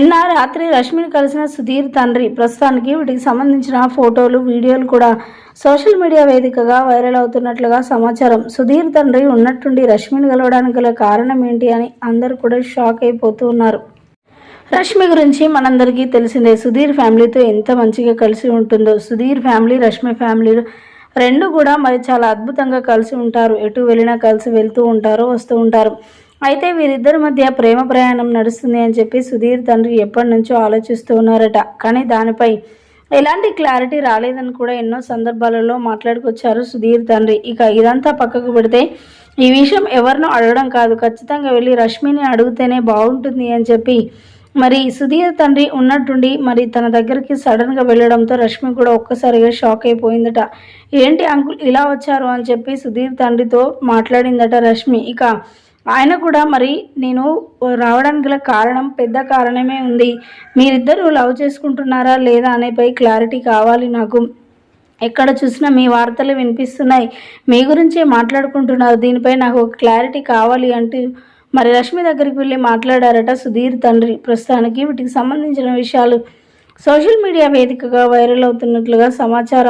నిన్న రాత్రి రష్మిని కలిసిన సుధీర్ తండ్రి ప్రస్తుతానికి వీటికి సంబంధించిన ఫోటోలు వీడియోలు కూడా సోషల్ మీడియా వేదికగా వైరల్ అవుతున్నట్లుగా సమాచారం. సుధీర్ తండ్రి ఉన్నట్టుండి రష్మిని కలవడానికి గల కారణం ఏంటి అని అందరూ కూడా షాక్ అయిపోతూ ఉన్నారు. రష్మి గురించి మనందరికీ తెలిసిందే సుధీర్ ఫ్యామిలీతో ఎంత మంచిగా కలిసి ఉంటుందో. సుధీర్ ఫ్యామిలీ రష్మి ఫ్యామిలీలో రెండు కూడా మరి చాలా అద్భుతంగా కలిసి ఉంటారు. ఎటు వెళ్ళినా కలిసి వెళ్తూ ఉంటారు వస్తూ ఉంటారు. అయితే వీరిద్దరి మధ్య ప్రేమ ప్రయాణం నడుస్తుంది అని చెప్పి సుధీర్ తండ్రి ఎప్పటి నుంచో ఆలోచిస్తూ ఉన్నారట. కానీ దానిపై ఎలాంటి క్లారిటీ రాలేదని కూడా ఎన్నో సందర్భాలలో మాట్లాడుకొచ్చారు సుధీర్ తండ్రి. ఇక ఇదంతా పక్కకు పెడితే ఈ విషయం ఎవరినో అడగడం కాదు. ఖచ్చితంగా వెళ్ళి రష్మిని అడిగితేనే బాగుంటుంది అని చెప్పి మరి సుధీర్ తండ్రి ఉన్నట్టుండి మరి తన దగ్గరికి సడన్గా వెళ్ళడంతో రష్మి కూడా ఒక్కసారిగా షాక్ అయిపోయిందట. ఏంటి అంకుల్ ఇలా వచ్చారు? అని చెప్పి సుధీర్ తండ్రితో మాట్లాడిందట రష్మి. ఇక ఆయన కూడా మరి నేను రావడానికి గల కారణం పెద్ద కారణమే ఉంది. మీరిద్దరూ లవ్ చేసుకుంటున్నారా లేదా అనేపై క్లారిటీ కావాలి నాకు. ఎక్కడ చూసినా మీ వార్తలు వినిపిస్తున్నాయి. మీ గురించే మాట్లాడుకుంటున్నారు. దీనిపై నాకు ఒక క్లారిటీ కావాలి అంటూ మరి రష్మి దగ్గరికి వెళ్ళి మాట్లాడారట సుధీర్ తండ్రి. ప్రస్తుతానికి వీటికి సంబంధించిన విషయాలు సోషల్ మీడియా వేదికగా వైరల్ అవుతున్నట్లుగా సమాచారం.